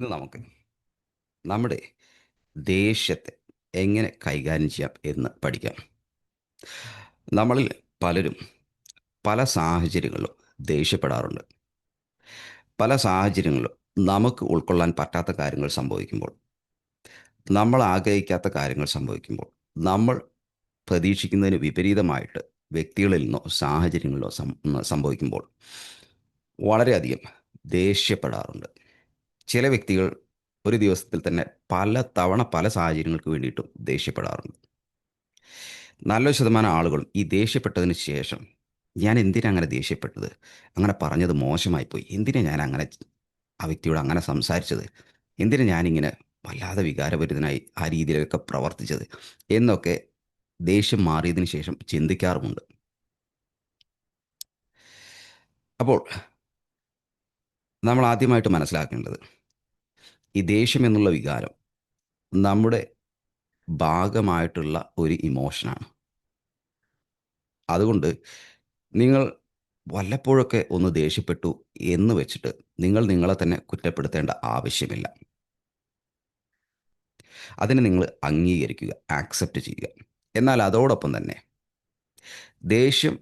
ഇന്ന് നമുക്ക് നമ്മുടെ ദേഷ്യത്തെ എങ്ങനെ കൈകാര്യം ചെയ്യാം എന്ന് പഠിക്കാം. നമ്മളിൽ പലരും പല സാഹചര്യങ്ങളിലും ദേഷ്യപ്പെടാറുണ്ട്. പല സാഹചര്യങ്ങളിലും നമുക്ക് ഉൾക്കൊള്ളാൻ പറ്റാത്ത കാര്യങ്ങൾ സംഭവിക്കുമ്പോൾ നമ്മൾ ആഗ്രഹിക്കാത്ത കാര്യങ്ങൾ സംഭവിക്കുമ്പോൾ നമ്മൾ പ്രതീക്ഷിക്കുന്നതിന് വിപരീതമായിട്ട് വ്യക്തികളിൽ നിന്നോ സാഹചര്യങ്ങളിലോ സംഭവിക്കുമ്പോൾ വളരെയധികം ദേഷ്യപ്പെടാറുണ്ട്. ചില വ്യക്തികൾ ഒരു ദിവസത്തിൽ തന്നെ പല തവണ പല സാഹചര്യങ്ങൾക്ക് വേണ്ടിയിട്ടും ദേഷ്യപ്പെടാറുണ്ട്. നല്ലൊരു ശതമാനം ആളുകളും ഈ ദേഷ്യപ്പെട്ടതിന് ശേഷം ഞാൻ എന്തിനാ അങ്ങനെ ദേഷ്യപ്പെട്ടത്? അങ്ങനെ പറഞ്ഞത് മോശമായി പോയി എന്തിനാ ഞാൻ അങ്ങനെ ആ വ്യക്തിയോട് അങ്ങനെ സംസാരിച്ചത്? എന്തിനാ ഞാനിങ്ങനെ വല്ലാതെ വികാരഭരിതനായി ആ രീതിയിലൊക്കെ പ്രവർത്തിച്ചത്? എന്നൊക്കെ ദേഷ്യം മാറിയതിന് ശേഷം ചിന്തിക്കാറുമുണ്ട്. അപ്പോൾ നമ്മൾ ആദ്യമായിട്ട് മനസ്സിലാക്കേണ്ടത് ഈ ദേഷ്യം എന്നുള്ള വികാരം നമ്മുടെ ഭാഗമായിട്ടുള്ള ഒരു ഇമോഷനാണ് അതുകൊണ്ട് നിങ്ങൾ വല്ലപ്പോഴൊക്കെ ഒന്ന് ദേഷ്യപ്പെട്ടു എന്ന് വെച്ചിട്ട് നിങ്ങൾ നിങ്ങളെ തന്നെ കുറ്റപ്പെടുത്തേണ്ട ആവശ്യമില്ല. അതിനെ നിങ്ങൾ അംഗീകരിക്കുക ആക്സെപ്റ്റ് ചെയ്യുക. എന്നാൽ അതോടൊപ്പം തന്നെ ദേഷ്യം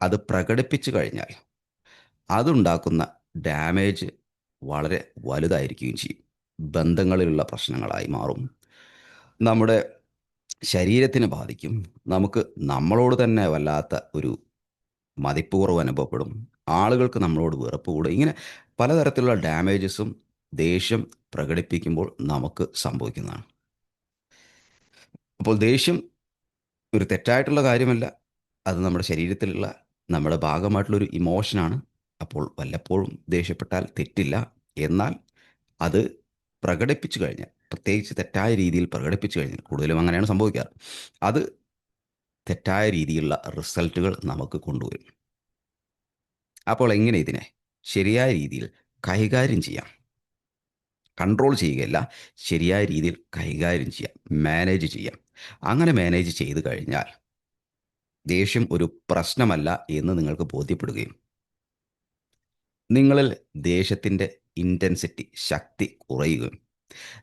അത് പ്രകടിപ്പിച്ചു കഴിഞ്ഞാൽ അതുണ്ടാക്കുന്ന ഡാമേജ് വളരെ വലുതായിരിക്കുകയും ചെയ്യും. ബന്ധങ്ങളിലുള്ള പ്രശ്നങ്ങളായി മാറും. നമ്മുടെ ശരീരത്തിനെ ബാധിക്കും. നമുക്ക് നമ്മളോട് തന്നെ വല്ലാത്ത ഒരു മതിപ്പ് കുറവ് അനുഭവപ്പെടും. ആളുകൾക്ക് നമ്മളോട് വെറുപ്പ് കൂടും. ഇങ്ങനെ പലതരത്തിലുള്ള ഡാമേജസും ദേഷ്യം പ്രകടിപ്പിക്കുമ്പോൾ നമുക്ക് സംഭവിക്കുന്നതാണ്. അപ്പോൾ ദേഷ്യം ഒരു തെറ്റായിട്ടുള്ള കാര്യമല്ല. അത് നമ്മുടെ ശരീരത്തിലുള്ള നമ്മുടെ ഭാഗമായിട്ടുള്ളൊരു ഇമോഷനാണ് അപ്പോൾ വല്ലപ്പോഴും ദേഷ്യപ്പെട്ടാൽ തെറ്റില്ല. എന്നാൽ അത് പ്രകടിപ്പിച്ചു കഴിഞ്ഞാൽ പ്രത്യേകിച്ച് തെറ്റായ രീതിയിൽ പ്രകടിപ്പിച്ചു കഴിഞ്ഞാൽ കൂടുതലും അങ്ങനെയാണ് സംഭവിക്കാറ്. അത് തെറ്റായ രീതിയിലുള്ള റിസൾട്ടുകൾ നമുക്ക് കൊണ്ടുവരും. അപ്പോൾ എങ്ങനെ ഇതിനെ ശരിയായ രീതിയിൽ കൈകാര്യം ചെയ്യാം? കൺട്രോൾ ചെയ്യുകയല്ല ശരിയായ രീതിയിൽ കൈകാര്യം ചെയ്യാം മാനേജ് ചെയ്യാം. അങ്ങനെ മാനേജ് ചെയ്തു കഴിഞ്ഞാൽ ദേഷ്യം ഒരു പ്രശ്നമല്ല എന്ന് നിങ്ങൾക്ക് ബോധ്യപ്പെടുകയും നിങ്ങളിൽ ദേഷ്യത്തിന്റെ ഇന്റൻസിറ്റി ശക്തി കുറയുകയും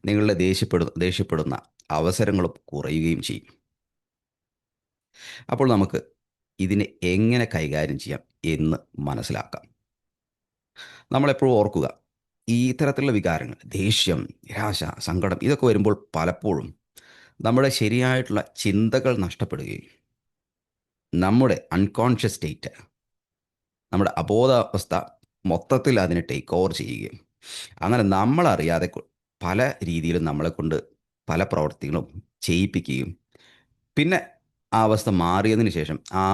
നിങ്ങളുടെ ദേഷ്യപ്പെടു ദേഷ്യപ്പെടുന്ന അവസരങ്ങളും കുറയുകയും ചെയ്യും. അപ്പോൾ നമുക്ക് ഇതിനെ എങ്ങനെ കൈകാര്യം ചെയ്യാം എന്ന് മനസ്സിലാക്കാം. നമ്മളെപ്പോഴും ഓർക്കുക ഈ ഇത്തരത്തിലുള്ള വികാരങ്ങൾ ദേഷ്യം നിരാശ സങ്കടം ഇതൊക്കെ വരുമ്പോൾ പലപ്പോഴും നമ്മുടെ ശരിയായിട്ടുള്ള ചിന്തകൾ നഷ്ടപ്പെടുകയും നമ്മുടെ അൺകോൺഷ്യസ് സ്റ്റേറ്റ് നമ്മുടെ അബോധാവസ്ഥ മൊത്തത്തിൽ അതിനെ ടേക്ക് ഓവർ ചെയ്യുകയും. അങ്ങനെ നമ്മളറിയാതെ പല രീതിയിലും നമ്മളെ കൊണ്ട് പല പ്രവർത്തികളും ചെയ്യിപ്പിക്കുകയും. പിന്നെ ആ അവസ്ഥ മാറിയതിന് ശേഷം ആ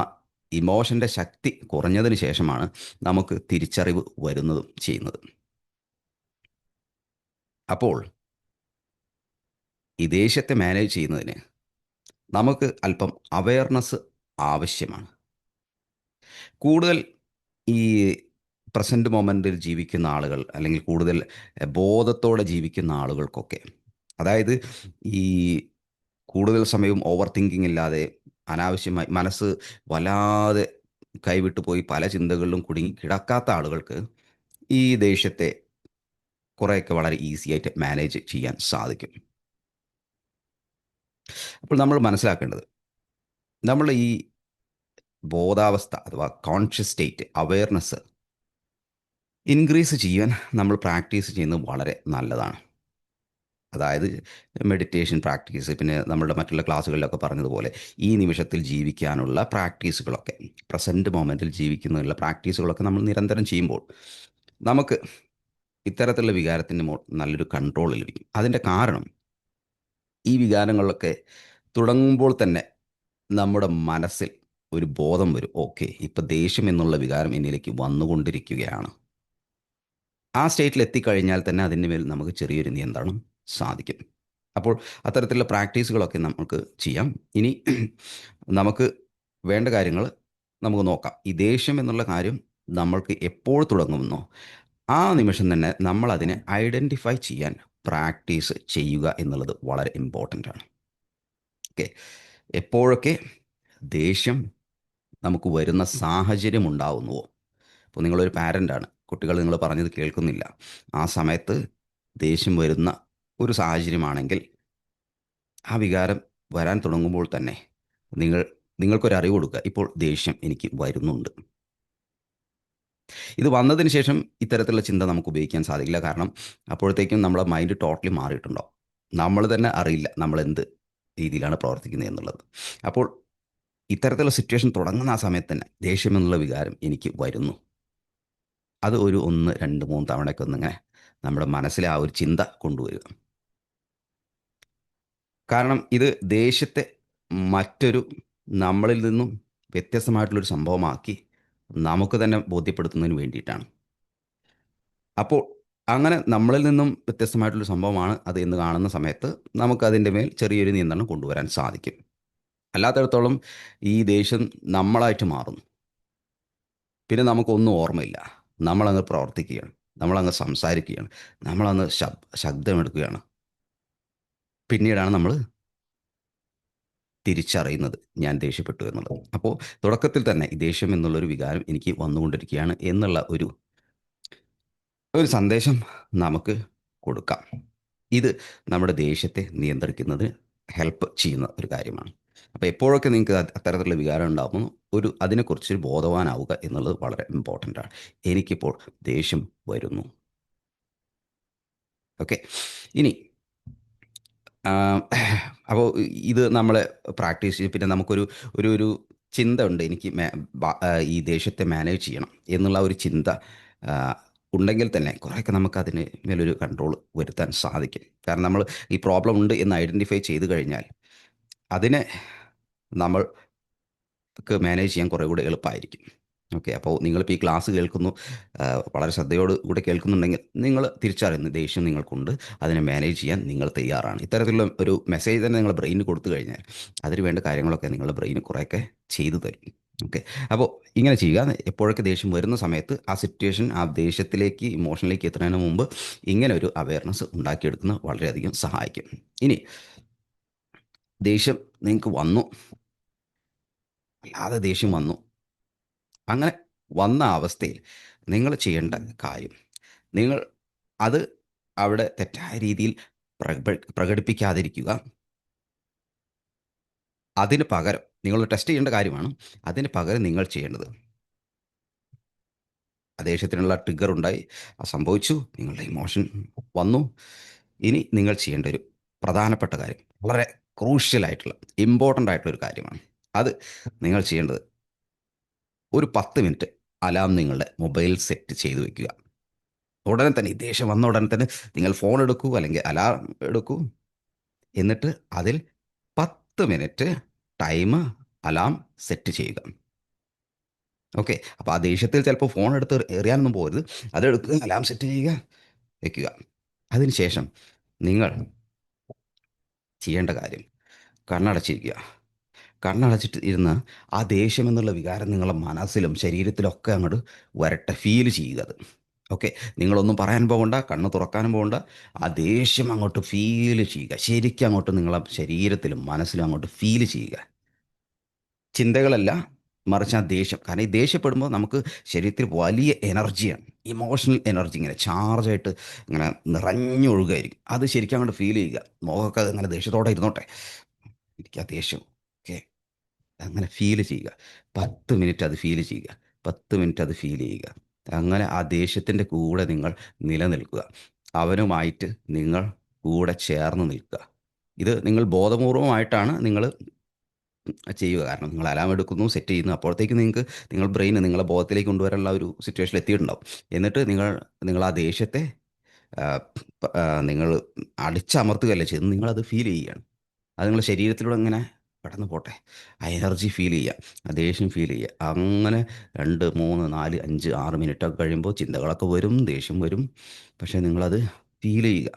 ഇമോഷന്റെ ശക്തി കുറഞ്ഞതിന് ശേഷമാണ് നമുക്ക് തിരിച്ചറിവ് വരുന്നതും ചെയ്യുന്നത്. അപ്പോൾ ഈ ദേഷ്യത്തെ മാനേജ് ചെയ്യുന്നതിന് നമുക്ക് അല്പം അവയർനെസ് ആവശ്യമാണ്. കൂടുതൽ ഈ പ്രസന്റ് മൊമെന്റിൽ ജീവിക്കുന്ന ആളുകൾ അല്ലെങ്കിൽ കൂടുതൽ ബോധത്തോടെ ജീവിക്കുന്ന ആളുകൾക്കൊക്കെ. അതായത് ഈ കൂടുതൽ സമയവും ഓവർ തിങ്കിങ് ഇല്ലാതെ അനാവശ്യമായി മനസ്സ് വല്ലാതെ കൈവിട്ടു പോയി പല ചിന്തകളിലും കുടുങ്ങി കിടക്കാത്ത ആളുകൾക്ക് ഈ ദേഷ്യത്തെ കുറേയൊക്കെ വളരെ ഈസി ആയിട്ട് മാനേജ് ചെയ്യാൻ സാധിക്കും. അപ്പോൾ നമ്മൾ മനസ്സിലാക്കേണ്ടത് നമ്മൾ ഈ ബോധാവസ്ഥ അഥവാ കോൺഷ്യസ് സ്റ്റേറ്റ് അവയർനെസ് ഇൻക്രീസ് ചെയ്യാൻ നമ്മൾ പ്രാക്ടീസ് ചെയ്യുന്നത് വളരെ നല്ലതാണ്. അതായത് മെഡിറ്റേഷൻ പ്രാക്ടീസ് പിന്നെ നമ്മളുടെ മറ്റുള്ള ക്ലാസ്സുകളിലൊക്കെ പറഞ്ഞതുപോലെ ഈ നിമിഷത്തിൽ ജീവിക്കാനുള്ള പ്രാക്ടീസുകളൊക്കെ പ്രസന്റ് മൊമെന്റിൽ ജീവിക്കുന്നതിനുള്ള പ്രാക്ടീസുകളൊക്കെ നമ്മൾ നിരന്തരം ചെയ്യുമ്പോൾ നമുക്ക് ഇത്തരത്തിലുള്ള വികാരത്തിന് നല്ലൊരു കൺട്രോൾ ലഭിക്കും. അതിന്റെ കാരണം ഈ വികാരങ്ങളൊക്കെ തുടങ്ങുമ്പോൾ തന്നെ നമ്മുടെ മനസ്സിൽ ഒരു ബോധം വരും. ഓക്കെ ഇപ്പം ദേഷ്യം എന്നുള്ള വികാരം എന്നിലേക്ക് വന്നുകൊണ്ടിരിക്കുകയാണ്. ആ സ്റ്റേറ്റിൽ എത്തിക്കഴിഞ്ഞാൽ തന്നെ അതിന്റെ മേൽ നമുക്ക് ചെറിയൊരു നിയന്ത്രണം സാധിക്കും. അപ്പോൾ അത്തരത്തിലുള്ള പ്രാക്ടീസുകളൊക്കെ നമുക്ക് ചെയ്യാം. ഇനി നമുക്ക് വേണ്ട കാര്യങ്ങൾ നമുക്ക് നോക്കാം. ഈ ദേഷ്യം എന്നുള്ള കാര്യം നമ്മൾക്ക് എപ്പോൾ തുടങ്ങുമെന്നോ ആ നിമിഷം തന്നെ നമ്മൾ അതിനെ ഐഡന്റിഫൈ ചെയ്യാൻ പ്രാക്ടീസ് ചെയ്യുക എന്നുള്ളത് വളരെ ഇമ്പോർട്ടന്റ് ആണ്. ഓക്കെ. എപ്പോഴൊക്കെ ദേഷ്യം നമുക്ക് വരുന്ന സാഹചര്യം ഉണ്ടാവുന്നുവോ? ഇപ്പോൾ നിങ്ങളൊരു പാരന്റാണ് കുട്ടികൾ നിങ്ങൾ പറഞ്ഞത് കേൾക്കുന്നില്ല. ആ സമയത്ത് ദേഷ്യം വരുന്ന ഒരു സാഹചര്യമാണെങ്കിൽ ആ വികാരം വരാൻ തുടങ്ങുമ്പോൾ തന്നെ നിങ്ങൾ നിങ്ങൾക്കൊരു അറിവ് കൊടുക്കുക. ഇപ്പോൾ ദേഷ്യം എനിക്ക് വരുന്നുണ്ട്. ഇത് വന്നതിന് ശേഷം ഇത്തരത്തിലുള്ള ചിന്ത നമുക്ക് ഉപയോഗിക്കാൻ സാധിക്കില്ല. കാരണം അപ്പോഴത്തേക്കും നമ്മളെ മൈൻഡ് ടോട്ടലി മാറിയിട്ടുണ്ടോ? നമ്മൾ തന്നെ അറിയില്ല നമ്മൾ എന്ത് രീതിയിലാണ് പ്രവർത്തിക്കുന്നത് എന്നുള്ളത്. അപ്പോൾ ഇത്തരത്തിലുള്ള സിറ്റുവേഷൻ തുടങ്ങുന്ന ആ സമയത്ത് തന്നെ ദേഷ്യം എന്നുള്ള വികാരം എനിക്ക് വരുന്നു. അത് ഒരു ഒന്ന് രണ്ട് മൂന്ന് തവണയൊക്കെ ഒന്നിങ്ങനെ നമ്മുടെ മനസ്സിലെ ആ ഒരു ചിന്ത കൊണ്ടുവരിക. കാരണം ഇത് ദേഷ്യത്തെ മറ്റൊരു നമ്മളിൽ നിന്നും വ്യത്യസ്തമായിട്ടുള്ളൊരു സംഭവമാക്കി നമുക്ക് തന്നെ ബോധ്യപ്പെടുത്തുന്നതിന് വേണ്ടിയിട്ടാണ്. അപ്പോൾ അങ്ങനെ നമ്മളിൽ നിന്നും വ്യത്യസ്തമായിട്ടുള്ളൊരു സംഭവമാണ് അത് എന്ന് കാണുന്ന സമയത്ത് നമുക്ക് അതിന്റെ മേൽ ചെറിയൊരു നിയന്ത്രണം കൊണ്ടുവരാൻ സാധിക്കും. അല്ലാത്തടത്തോളം ഈ ദേഷ്യം നമ്മളായിട്ട് മാറുന്നു. പിന്നെ നമുക്കൊന്നും ഓർമ്മയില്ല. നമ്മളങ്ങ് പ്രവർത്തിക്കുകയാണ്. നമ്മളങ്ങ് സംസാരിക്കുകയാണ്. നമ്മളങ്ങ് ശബ് ശബ്ദമെടുക്കുകയാണ്. പിന്നീടാണ് നമ്മൾ തിരിച്ചറിയുന്നത് ഞാൻ ദേഷ്യപ്പെട്ടു എന്നുള്ളത്. അപ്പോൾ തുടക്കത്തിൽ തന്നെ ദേഷ്യം എന്നുള്ളൊരു വികാരം എനിക്ക് വന്നുകൊണ്ടിരിക്കുകയാണ് എന്നുള്ള ഒരു ഒരു സന്ദേശം നമുക്ക് കൊടുക്കാം. ഇത് നമ്മുടെ ദേഷ്യത്തെ നിയന്ത്രിക്കുന്നതിന് ഹെൽപ്പ് ചെയ്യുന്ന ഒരു കാര്യമാണ്. അപ്പോൾ എപ്പോഴൊക്കെ നിങ്ങൾക്ക് അത്തരത്തിലുള്ള വികാരം ഉണ്ടാകുന്നു ഒരു അതിനെക്കുറിച്ച് ബോധവാനാവുക എന്നുള്ളത് വളരെ ഇമ്പോർട്ടന്റ് ആണ്. എനിക്കിപ്പോൾ ദേഷ്യം വരുന്നു. ഓക്കെ ഇനി അപ്പോൾ ഇത് നമ്മൾ പ്രാക്ടീസ് പിന്നെ നമുക്കൊരു ഒരു ഒരു ചിന്ത ഉണ്ട്. എനിക്ക് ഈ ദേഷ്യത്തെ മാനേജ് ചെയ്യണം എന്നുള്ള ഒരു ചിന്ത ഉണ്ടെങ്കിൽ തന്നെ കുറേയൊക്കെ നമുക്ക് അതിന് മേലൊരു കൺട്രോൾ വരുത്താൻ സാധിക്കും. കാരണം നമ്മൾ ഈ പ്രോബ്ലം ഉണ്ട് എന്ന് ഐഡന്റിഫൈ ചെയ്ത് കഴിഞ്ഞാൽ അതിനെ നമ്മൾക്ക് മാനേജ് ചെയ്യാൻ കുറേ കൂടെ എളുപ്പമായിരിക്കും ഓക്കെ അപ്പോൾ നിങ്ങളിപ്പോൾ ഈ ക്ലാസ് കേൾക്കുന്നു വളരെ ശ്രദ്ധയോട് കൂടെ കേൾക്കുന്നുണ്ടെങ്കിൽ നിങ്ങൾ തിരിച്ചറിയുന്നു ദേഷ്യം നിങ്ങൾക്കുണ്ട്. അതിനെ മാനേജ് ചെയ്യാൻ നിങ്ങൾ തയ്യാറാണ്. ഇത്തരത്തിലുള്ള ഒരു മെസ്സേജ് തന്നെ നിങ്ങൾ ബ്രെയിനിന് കൊടുത്തു കഴിഞ്ഞാൽ അതിന് വേണ്ട കാര്യങ്ങളൊക്കെ നിങ്ങളുടെ ബ്രെയിൻ കുറേയൊക്കെ ചെയ്തു തരും. ഓക്കെ അപ്പോൾ ഇങ്ങനെ ചെയ്യുക. എപ്പോഴൊക്കെ ദേഷ്യം വരുന്ന സമയത്ത് ആ സിറ്റുവേഷൻ ആ ദേഷ്യത്തിലേക്ക് ഇമോഷനിലേക്ക് എത്തുന്നതിന് മുമ്പ് ഇങ്ങനെ ഒരു അവയർനെസ് ഉണ്ടാക്കിയെടുക്കുന്നത് വളരെയധികം സഹായിക്കും. ഇനി ദേഷ്യം നിങ്ങൾക്ക് വന്നു. അല്ലാതെ ദേഷ്യം വന്നു. അങ്ങനെ വന്ന അവസ്ഥയിൽ നിങ്ങൾ ചെയ്യേണ്ട കാര്യം നിങ്ങൾ അത് അവിടെ തെറ്റായ രീതിയിൽ പ്രക- പ്രകടിപ്പിക്കാതിരിക്കുക. അതിന് പകരം നിങ്ങൾ ടെസ്റ്റ് ചെയ്യേണ്ട കാര്യമാണ്. അതിന് പകരം നിങ്ങൾ ചെയ്യേണ്ടത്. ദേഷ്യത്തിനുള്ള ട്രിഗർ ഉണ്ടായി. സംഭവിച്ചു. നിങ്ങളുടെ ഇമോഷൻ വന്നു. ഇനി നിങ്ങൾ ചെയ്യേണ്ട ഒരു പ്രധാനപ്പെട്ട കാര്യം വളരെ ക്രൂഷ്യൽ ആയിട്ടുള്ള ഇമ്പോർട്ടന്റ് ആയിട്ടുള്ള ഒരു കാര്യമാണ്. അത് നിങ്ങൾ ചെയ്യേണ്ടത് ഒരു പത്ത് മിനിറ്റ് അലാം നിങ്ങളുടെ മൊബൈൽ സെറ്റ് ചെയ്തു വെക്കുക. ഉടനെ തന്നെ ഈ ദേഷ്യം വന്ന ഉടനെ തന്നെ നിങ്ങൾ ഫോൺ എടുക്കൂ അല്ലെങ്കിൽ അലാം എടുക്കൂ. എന്നിട്ട് അതിൽ പത്ത് മിനിറ്റ് ടൈം അലാം സെറ്റ് ചെയ്യുക. ഓക്കെ. അപ്പോൾ ആ ദേഷ്യത്തിൽ ചിലപ്പോൾ ഫോൺ എടുത്ത് എറിയാനൊന്നും പോകരുത്. അതെടുക്കുക അലാം സെറ്റ് ചെയ്യുക വെക്കുക. അതിനുശേഷം നിങ്ങൾ ചെയ്യേണ്ട കാര്യം കണ്ണടച്ചിരിക്കുക. കണ്ണടച്ചിട്ട് ഇരുന്ന് ആ ദേഷ്യം എന്നുള്ള വികാരം നിങ്ങളുടെ മനസ്സിലും ശരീരത്തിലൊക്കെ അങ്ങോട്ട് വരട്ടെ. ഫീൽ ചെയ്യുക അത്. ഓക്കെ നിങ്ങളൊന്നും പറയാൻ പോകണ്ട കണ്ണ് തുറക്കാനും പോകണ്ട ആ ദേഷ്യം അങ്ങോട്ട് ഫീൽ ചെയ്യുക. ശരിക്കും അങ്ങോട്ട് നിങ്ങളെ ശരീരത്തിലും മനസ്സിലും അങ്ങോട്ട് ഫീൽ ചെയ്യുക. ചിന്തകളല്ല മറിച്ച് ആ ദേഷ്യം. കാരണം ഈ ദേഷ്യപ്പെടുമ്പോൾ നമുക്ക് ശരീരത്തിൽ വലിയ എനർജിയാണ് ഇമോഷണൽ എനർജി ഇങ്ങനെ ചാർജായിട്ട് ഇങ്ങനെ നിറഞ്ഞൊഴുകായിരിക്കും. അത് ശരിക്കും അങ്ങോട്ട് ഫീൽ ചെയ്യുക. മുഖമൊക്കെ അങ്ങനെ ദേഷ്യത്തോടെ ഇരുന്നോട്ടെ. എനിക്ക് ആ ദേഷ്യം. ഓക്കെ. അങ്ങനെ ഫീൽ ചെയ്യുക. പത്ത് മിനിറ്റ് അത് ഫീൽ ചെയ്യുക. പത്ത് മിനിറ്റ് അത് ഫീൽ ചെയ്യുക. അങ്ങനെ ആ ദേഷ്യത്തിന്റെ കൂടെ നിങ്ങൾ നിലനിൽക്കുക. അവനുമായിട്ട് നിങ്ങൾ കൂടെ ചേർന്ന് നിൽക്കുക. ഇത് നിങ്ങൾ ബോധപൂർവമായിട്ടാണ് നിങ്ങൾ ചെയ്യുക. കാരണം നിങ്ങൾ അലാം എടുക്കുന്നു സെറ്റ് ചെയ്യുന്നു. അപ്പോഴത്തേക്ക് നിങ്ങൾക്ക് നിങ്ങൾ ബ്രെയിൻ നിങ്ങളുടെ ബോധത്തിലേക്ക് കൊണ്ടുവരാനുള്ള ഒരു സിറ്റുവേഷൻ എത്തിയിട്ടുണ്ടാവും. എന്നിട്ട് നിങ്ങൾ നിങ്ങൾ ആ ദേഷ്യത്തെ നിങ്ങൾ അടിച്ചമർത്തുകയല്ല ചെയ്യുന്നത്. നിങ്ങളത് ഫീൽ ചെയ്യുകയാണ്. അത് നിങ്ങളുടെ ശരീരത്തിലൂടെ ഇങ്ങനെ കടന്നു പോട്ടെ. ആ എനർജി ഫീൽ ചെയ്യുക ആ ദേഷ്യം ഫീൽ ചെയ്യുക അങ്ങനെ രണ്ട് മൂന്ന് നാല് അഞ്ച് ആറ് മിനിറ്റൊക്കെ കഴിയുമ്പോൾ ചിന്തകളൊക്കെ വരും ദേഷ്യം വരും. പക്ഷേ നിങ്ങളത് ഫീൽ ചെയ്യുക.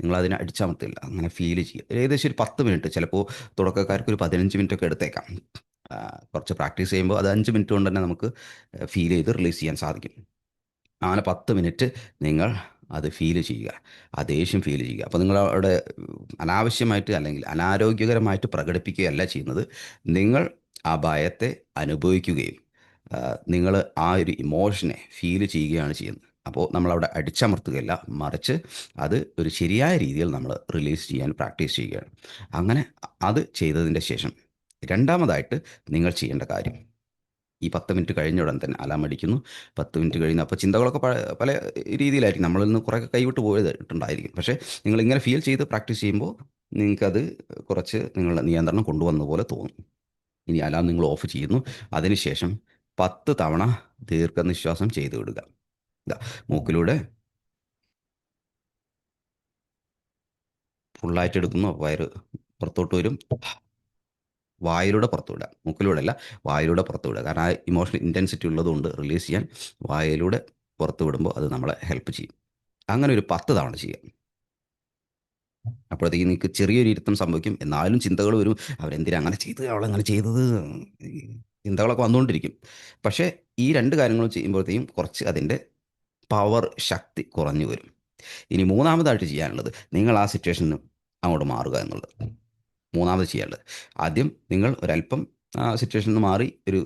നിങ്ങളതിനെ അടിച്ചമർത്തില്ല. അങ്ങനെ ഫീൽ ചെയ്യുക. ഏകദേശം ഒരു പത്ത് മിനിറ്റ് ചിലപ്പോൾ തുടക്കക്കാർക്ക് ഒരു പതിനഞ്ച് മിനിറ്റ് ഒക്കെ എടുത്തേക്കാം. കുറച്ച് പ്രാക്ടീസ് ചെയ്യുമ്പോൾ അത് അഞ്ച് മിനിറ്റ് കൊണ്ട് തന്നെ നമുക്ക് ഫീൽ ചെയ്ത് റിലീസ് ചെയ്യാൻ സാധിക്കും. അങ്ങനെ പത്ത് മിനിറ്റ് നിങ്ങൾ അത് ഫീൽ ചെയ്യുക. ആ ദേഷ്യം ഫീൽ ചെയ്യുക. അപ്പോൾ നിങ്ങൾ അവിടെ അനാവശ്യമായിട്ട് അല്ലെങ്കിൽ അനാരോഗ്യകരമായിട്ട് പ്രകടിപ്പിക്കുകയല്ല ചെയ്യുന്നത്. നിങ്ങൾ ആ ഭയത്തെ അനുഭവിക്കുകയും നിങ്ങൾ ആ ഒരു ഇമോഷനെ ഫീൽ ചെയ്യുകയാണ് ചെയ്യുന്നത്. അപ്പോൾ നമ്മളവിടെ അടിച്ചമർത്തുകയല്ല. മറിച്ച് അത് ഒരു ശരിയായ രീതിയിൽ നമ്മൾ റിലീസ് ചെയ്യാൻ പ്രാക്ടീസ് ചെയ്യുകയാണ്. അങ്ങനെ അത് ചെയ്തതിന്റെ ശേഷം രണ്ടാമതായിട്ട് നിങ്ങൾ ചെയ്യേണ്ട കാര്യം ഈ പത്ത് മിനിറ്റ് കഴിഞ്ഞ ഉടൻ തന്നെ അലാം അടിക്കുന്നു. പത്ത് മിനിറ്റ് കഴിയുന്നു അപ്പോൾ ചിന്തകളൊക്കെ പല രീതിയിലായിരിക്കും. നമ്മളിൽ നിന്ന് കുറേ കൈവിട്ട് പോയതായിട്ടുണ്ടായിരിക്കും പക്ഷേ നിങ്ങൾ ഇങ്ങനെ ഫീൽ ചെയ്ത് പ്രാക്ടീസ് ചെയ്യുമ്പോൾ നിങ്ങൾക്കത് കുറച്ച് നിങ്ങളുടെ നിയന്ത്രണം കൊണ്ടുവന്ന പോലെ തോന്നും. ഇനി അലാം നിങ്ങൾ ഓഫ് ചെയ്യുന്നു. അതിനുശേഷം പത്ത് തവണ ദീർഘനിശ്വാസം ചെയ്തു വിടുക. മൂക്കിലൂടെ ഫുള്ളായിട്ട് എടുക്കുന്നു. വയറ് പുറത്തോട്ട് വരും. വായിലൂടെ പുറത്തു വിടുക മൂക്കിലൂടെ അല്ല വായിലൂടെ പുറത്തു വിടുക കാരണം ആ ഇമോഷണൽ ഇന്റൻസിറ്റി ഉള്ളതുകൊണ്ട് റിലീസ് ചെയ്യാൻ വായിലൂടെ പുറത്തു വിടുമ്പോൾ അത് നമ്മളെ ഹെൽപ്പ് ചെയ്യും. അങ്ങനെ ഒരു പത്ത് തവണ ചെയ്യാം. അപ്പോഴത്തേക്ക് നിങ്ങൾക്ക് ചെറിയൊരു ഇരുത്തം സംഭവിക്കും. എന്നാലും ചിന്തകൾ വരും. അവരെന്തിനാ അങ്ങനെ ചെയ്തത്? അവളങ്ങനെ ചെയ്തത്? ചിന്തകളൊക്കെ വന്നുകൊണ്ടിരിക്കും. പക്ഷേ ഈ രണ്ട് കാര്യങ്ങളും ചെയ്യുമ്പോഴത്തേക്കും കുറച്ച് അതിന്റെ പവർ ശക്തി കുറഞ്ഞു വരും. ഇനി മൂന്നാമതായിട്ട് ചെയ്യാനുള്ളത് നിങ്ങൾ ആ സിറ്റുവേഷന് അങ്ങോട്ട് മാറുക എന്നുള്ളത്. മൂന്നാമത് ചെയ്യാനുള്ളത്. ആദ്യം നിങ്ങൾ ഒരല്പം സിറ്റുവേഷനിൽ നിന്ന് മാറി ഒരു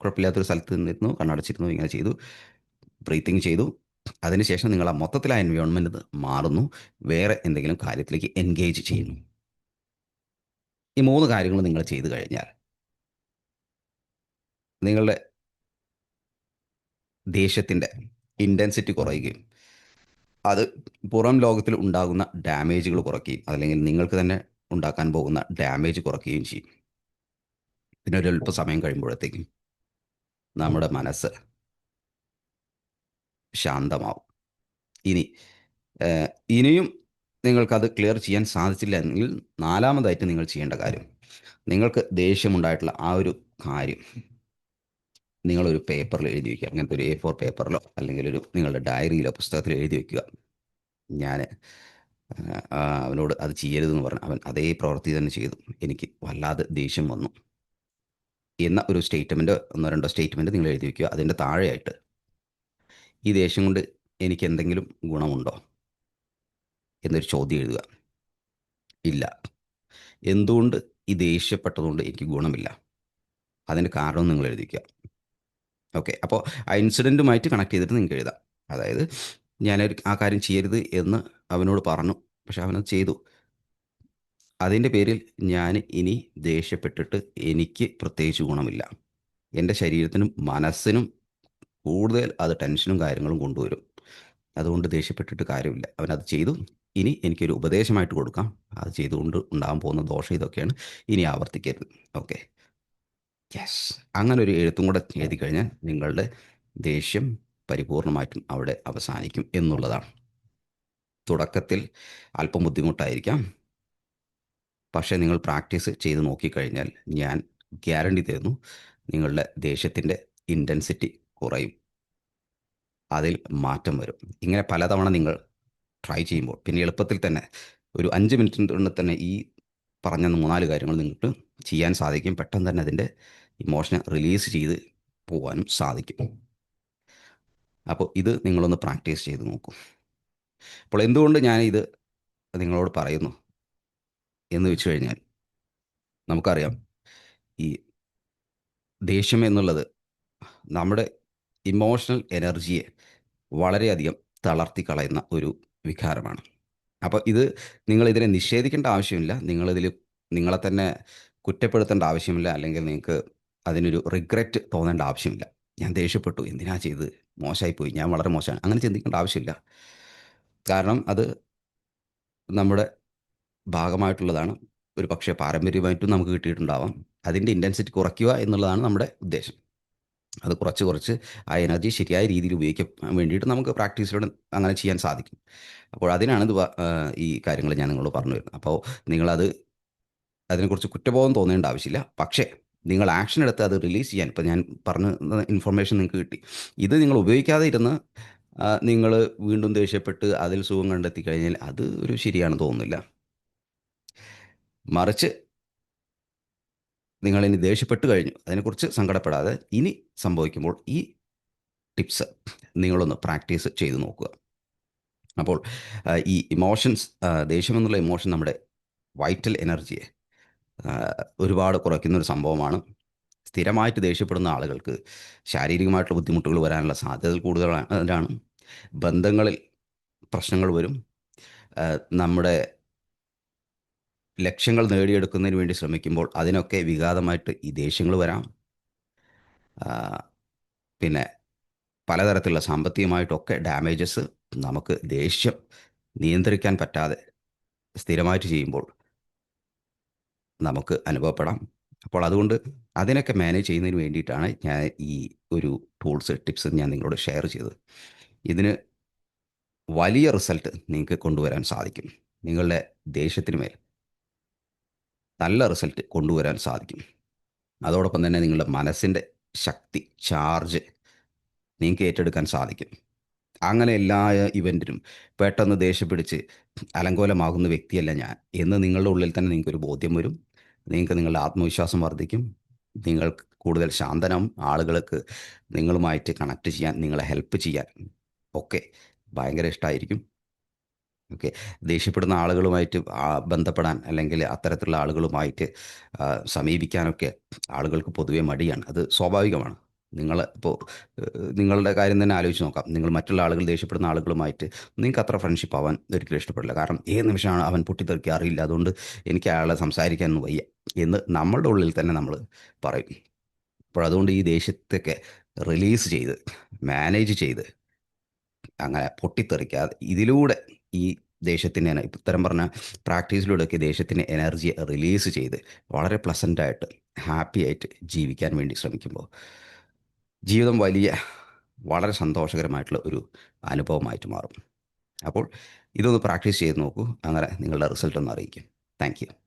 കുഴപ്പമില്ലാത്തൊരു സ്ഥലത്ത് നിന്നിരുന്നു കണ്ണടച്ചിരുന്നു ഇങ്ങനെ ചെയ്തു ബ്രീത്തിങ് ചെയ്തു. അതിനുശേഷം നിങ്ങൾ ആ മൊത്തത്തിൽ ആ എൻവയോൺമെന്റ് മാറുന്നു വേറെ എന്തെങ്കിലും കാര്യത്തിലേക്ക് എൻഗേജ് ചെയ്യുന്നു. ഈ മൂന്ന് കാര്യങ്ങൾ നിങ്ങൾ ചെയ്തു കഴിഞ്ഞാൽ നിങ്ങളുടെ ദേഷ്യത്തിന്റെ ഇന്റൻസിറ്റി കുറയുകയും അത് പുറം ലോകത്തിൽ ഉണ്ടാകുന്ന ഡാമേജുകൾ കുറയ്ക്കുകയും അതല്ലെങ്കിൽ നിങ്ങൾക്ക് തന്നെ ഉണ്ടാക്കാൻ പോകുന്ന ഡാമേജ് കുറയ്ക്കുകയും ചെയ്യും. പിന്നെ ഒരു അല്പ സമയം കഴിയുമ്പോഴത്തേക്കും നമ്മുടെ മനസ്സ് ശാന്തമാവും. ഇനി ഇനിയും നിങ്ങൾക്കത് ക്ലിയർ ചെയ്യാൻ സാധിച്ചില്ല എങ്കിൽ നാലാമതായിട്ട് നിങ്ങൾ ചെയ്യേണ്ട കാര്യം നിങ്ങൾക്ക് ദേഷ്യമുണ്ടായിട്ടുള്ള ആ ഒരു കാര്യം നിങ്ങളൊരു പേപ്പറിൽ എഴുതി വയ്ക്കുക അങ്ങനത്തെ ഒരു എ ഫോർ പേപ്പറിലോ അല്ലെങ്കിൽ ഒരു നിങ്ങളുടെ ഡയറിയിലോ പുസ്തകത്തിലോ എഴുതി വയ്ക്കുക ഞാൻ അവനോട് അത് ചെയ്യരുതെന്ന് പറഞ്ഞു. അവൻ അതേ പ്രവൃത്തി തന്നെ ചെയ്തു. എനിക്ക് വല്ലാതെ ദേഷ്യം വന്നു. എന്ന ഒരു സ്റ്റേറ്റ്മെന്റ് ഒന്നോ രണ്ടോ സ്റ്റേറ്റ്മെന്റ് നിങ്ങൾ എഴുതി വയ്ക്കുക അതിന്റെ താഴെയായിട്ട് ഈ ദേഷ്യം കൊണ്ട് എനിക്ക് എന്തെങ്കിലും ഗുണമുണ്ടോ എന്നൊരു ചോദ്യം എഴുതുക. ഇല്ല. എന്തുകൊണ്ട് ഈ ദേഷ്യപ്പെട്ടതുകൊണ്ട് എനിക്ക് ഗുണമില്ല? അതിന്റെ കാരണം നിങ്ങൾ എഴുതിക്കുക ഓക്കെ. അപ്പോൾ ആ ഇൻസിഡന്റുമായിട്ട് കണക്ട് ചെയ്തിട്ട് നിങ്ങൾക്ക് എഴുതാം. അതായത് ഞാനൊരു ആ കാര്യം ചെയ്യരുത് എന്ന് അവനോട് പറഞ്ഞു. പക്ഷെ അവനത് ചെയ്തു. അതിന്റെ പേരിൽ ഞാൻ ഇനി ദേഷ്യപ്പെട്ടിട്ട് എനിക്ക് പ്രത്യേകിച്ച് ഗുണമില്ല. എന്റെ ശരീരത്തിനും മനസ്സിനും കൂടുതൽ അത് ടെൻഷനും കാര്യങ്ങളും കൊണ്ടുവരും. അതുകൊണ്ട് ദേഷ്യപ്പെട്ടിട്ട് കാര്യമില്ല. അവനത് ചെയ്തു. ഇനി എനിക്കൊരു ഉപദേശമായിട്ട് കൊടുക്കാം. അത് ചെയ്തുകൊണ്ട് ഉണ്ടാകാൻ പോകുന്ന ദോഷം ഇതൊക്കെയാണ്. ഇനി ആവർത്തിക്കരുത്. ഓക്കെ. യെസ്. അങ്ങനെ ഒരു എഴുത്തും കൂടെ എഴുതി കഴിഞ്ഞാൽ നിങ്ങളുടെ ദേഷ്യം പരിപൂർണമായിട്ടും അവിടെ അവസാനിക്കും എന്നുള്ളതാണ്. തുടക്കത്തിൽ അല്പം ബുദ്ധിമുട്ടായിരിക്കാം. പക്ഷേ നിങ്ങൾ പ്രാക്ടീസ് ചെയ്ത് നോക്കിക്കഴിഞ്ഞാൽ ഞാൻ ഗ്യാരണ്ടി തരുന്നു നിങ്ങളുടെ ദേഷ്യത്തിന്റെ ഇന്റൻസിറ്റി കുറയും. അതിൽ മാറ്റം വരും. ഇങ്ങനെ പലതവണ നിങ്ങൾ ട്രൈ ചെയ്യുമ്പോൾ പിന്നെ എളുപ്പത്തിൽ തന്നെ ഒരു അഞ്ച് മിനിറ്റിനുള്ളിൽ തന്നെ ഈ പറഞ്ഞ മൂന്നാൽ കാര്യങ്ങൾ നിങ്ങൾക്ക് ചെയ്യാൻ സാധിക്കും. പെട്ടെന്ന് തന്നെ അതിന്റെ ഇമോഷനെ റിലീസ് ചെയ്ത് പോകാനും സാധിക്കും. അപ്പോൾ ഇത് നിങ്ങളൊന്ന് പ്രാക്ടീസ് ചെയ്ത് നോക്കൂ. അപ്പോൾ എന്തുകൊണ്ട് ഞാൻ ഇത് നിങ്ങളോട് പറയുന്നു? എന്ന് വെച്ച് കഴിഞ്ഞാൽ നമുക്കറിയാം ഈ ദേഷ്യം എന്നുള്ളത് നമ്മുടെ ഇമോഷണൽ എനർജിയെ വളരെയധികം തളർത്തി കളയുന്ന ഒരു വികാരമാണ്. അപ്പോൾ ഇത് നിങ്ങൾ ഇതിനെ നിഷേധിക്കേണ്ട ആവശ്യമില്ല. നിങ്ങളിതിൽ നിങ്ങളെ തന്നെ കുറ്റപ്പെടുത്തേണ്ട ആവശ്യമില്ല. അല്ലെങ്കിൽ നിങ്ങൾക്ക് അതിനൊരു റിഗ്രറ്റ് തോന്നേണ്ട ആവശ്യമില്ല. ഞാൻ ദേഷ്യപ്പെട്ടു. എന്തിനാ ചെയ്ത് മോശമായിപ്പോയി. ഞാൻ വളരെ മോശമാണ്. അങ്ങനെ ചിന്തിക്കേണ്ട ആവശ്യമില്ല. കാരണം അത് നമ്മുടെ ഭാഗമായിട്ടുള്ളതാണ്. ഒരു പക്ഷേ പാരമ്പര്യമായിട്ടും നമുക്ക് കിട്ടിയിട്ടുണ്ടാവാം. അതിന്റെ ഇന്റൻസിറ്റി കുറയ്ക്കുക എന്നുള്ളതാണ് നമ്മുടെ ഉദ്ദേശം. അത് കുറച്ച് കുറച്ച് ആ എനർജി ശരിയായ രീതിയിൽ ഉപയോഗിക്കാൻ വേണ്ടിയിട്ട് നമുക്ക് പ്രാക്ടീസിലൂടെ അങ്ങനെ ചെയ്യാൻ സാധിക്കും. അപ്പോൾ അതിനാണ് ഇത് ഈ കാര്യങ്ങൾ ഞാൻ നിങ്ങളോട് പറഞ്ഞു വരുന്നത്. അപ്പോൾ നിങ്ങളത് അതിനെക്കുറിച്ച് കുറ്റബോധം തോന്നേണ്ട ആവശ്യമില്ല. പക്ഷേ നിങ്ങൾ ആക്ഷൻ എടുത്ത് അത് റിലീസ് ചെയ്യാൻ ഇപ്പം ഞാൻ പറഞ്ഞ ഇൻഫർമേഷൻ നിങ്ങൾക്ക് കിട്ടി. ഇത് നിങ്ങൾ ഉപയോഗിക്കാതെ ഇരുന്ന് നിങ്ങൾ വീണ്ടും ദേഷ്യപ്പെട്ട് അതിൽ സുഖം കണ്ടെത്തി കഴിഞ്ഞാൽ അത് ഒരു ശരിയാണെന്ന് തോന്നുന്നില്ല. മറിച്ച് നിങ്ങൾ ഇനി ദേഷ്യപ്പെട്ട് കഴിഞ്ഞു അതിനെക്കുറിച്ച് സങ്കടപ്പെടാതെ ഇനി സംഭവിക്കുമ്പോൾ ഈ ടിപ്സ് നിങ്ങളൊന്ന് പ്രാക്ടീസ് ചെയ്ത് നോക്കുക. അപ്പോൾ ഈ ഇമോഷൻസ് ദേഷ്യം എന്നുള്ള ഇമോഷൻ നമ്മുടെ വൈറ്റൽ എനർജിയെ ഒരുപാട് കുറയ്ക്കുന്ന ഒരു സംഭവമാണ്. സ്ഥിരമായിട്ട് ദേഷ്യപ്പെടുന്ന ആളുകൾക്ക് ശാരീരികമായിട്ടുള്ള ബുദ്ധിമുട്ടുകൾ വരാനുള്ള സാധ്യത കൂടുതലാണ്. ബന്ധങ്ങളിൽ പ്രശ്നങ്ങൾ വരും. നമ്മുടെ ലക്ഷ്യങ്ങൾ നേടിയെടുക്കുന്നതിന് വേണ്ടി ശ്രമിക്കുമ്പോൾ അതിനൊക്കെ വിഘാതമായിട്ട് ഈ ദേഷ്യങ്ങൾ വരാം. പിന്നെ പലതരത്തിലുള്ള സാമ്പത്തികമായിട്ടൊക്കെ ഡാമേജസ് നമുക്ക് ദേഷ്യം നിയന്ത്രിക്കാൻ പറ്റാതെ സ്ഥിരമായിട്ട് ചെയ്യുമ്പോൾ നമുക്ക് അനുഭവപ്പെടാം. അപ്പോൾ അതുകൊണ്ട് അതിനൊക്കെ മാനേജ് ചെയ്യുന്നതിന് വേണ്ടിയിട്ടാണ് ഞാൻ ഈ ഒരു ടൂൾസ് ടിപ്സ് ഞാൻ നിങ്ങളോട് ഷെയർ ചെയ്തത്. ഇതിന് വലിയ റിസൾട്ട് നിങ്ങൾക്ക് കൊണ്ടുവരാൻ സാധിക്കും. നിങ്ങളുടെ ദേഷ്യത്തിന് മേൽ നല്ല റിസൾട്ട് കൊണ്ടുവരാൻ സാധിക്കും. അതോടൊപ്പം തന്നെ നിങ്ങളുടെ മനസ്സിന്റെ ശക്തി ചാർജ് നിങ്ങൾക്ക് ഏറ്റെടുക്കാൻ സാധിക്കും. അങ്ങനെ എല്ലാ ഇവന്റിനും പെട്ടെന്ന് ദേഷ്യം പിടിച്ച് അലങ്കോലമാകുന്ന വ്യക്തിയല്ല ഞാൻ എന്ന് നിങ്ങളുടെ ഉള്ളിൽ തന്നെ നിങ്ങൾക്കൊരു ബോധ്യം വരും. നിങ്ങൾക്ക് നിങ്ങളുടെ ആത്മവിശ്വാസം വർദ്ധിക്കും. നിങ്ങൾ കൂടുതൽ ശാന്തനം ആളുകൾക്ക് നിങ്ങളുമായിട്ട് കണക്ട് ചെയ്യാൻ നിങ്ങളെ ഹെൽപ്പ് ചെയ്യാൻ. ഒക്കെ ഭയങ്കര ഇഷ്ടമായിരിക്കും ഓക്കെ ദേഷ്യപ്പെടുന്ന ആളുകളുമായിട്ട് ബന്ധപ്പെടാൻ അല്ലെങ്കിൽ അത്തരത്തിലുള്ള ആളുകളുമായിട്ട് സമീപിക്കാനൊക്കെ ആളുകൾക്ക് പൊതുവെ മടിയാണ്. അത് സ്വാഭാവികമാണ്. നിങ്ങൾ ഇപ്പോൾ നിങ്ങളുടെ കാര്യം തന്നെ ആലോചിച്ച് നോക്കാം. നിങ്ങൾ മറ്റുള്ള ആളുകൾ ദേഷ്യപ്പെടുന്ന ആളുകളുമായിട്ട് നിങ്ങൾക്ക് അത്ര ഫ്രണ്ട്ഷിപ്പ് ആവാൻ ഒരിക്കലും ഇഷ്ടപ്പെടില്ല. കാരണം ഏത് നിമിഷമാണ് അവൻ പൊട്ടിത്തെറിക്കുക അറിയില്ല അതുകൊണ്ട് എനിക്ക് അയാളെ സംസാരിക്കാനൊന്നും വയ്യ. എന്ന് നമ്മളുടെ ഉള്ളിൽ തന്നെ നമ്മൾ പറയും. അപ്പോൾ അതുകൊണ്ട് ഈ ദേഷ്യത്തൊക്കെ റിലീസ് ചെയ്ത് മാനേജ് ചെയ്ത് അങ്ങനെ പൊട്ടിത്തെറിക്കാതെ ഇതിലൂടെ ഈ ദേഷ്യത്തിന്റെ ഇത്തരം പറഞ്ഞ പ്രാക്ടീസിലൂടെയൊക്കെ ദേഷ്യത്തിന്റെ എനർജിയെ റിലീസ് ചെയ്ത് വളരെ പ്ലസന്റായിട്ട് ഹാപ്പി ആയിട്ട് ജീവിക്കാൻ വേണ്ടി ശ്രമിക്കുമ്പോൾ ജീവിതം വലിയ വളരെ സന്തോഷകരമായിട്ടുള്ള ഒരു അനുഭവമായിട്ട് മാറും. അപ്പോൾ ഇതൊന്ന് പ്രാക്ടീസ് ചെയ്ത് നോക്കൂ. അങ്ങനെ നിങ്ങളുടെ റിസൾട്ട് ഒന്ന് അറിയിക്കും. താങ്ക്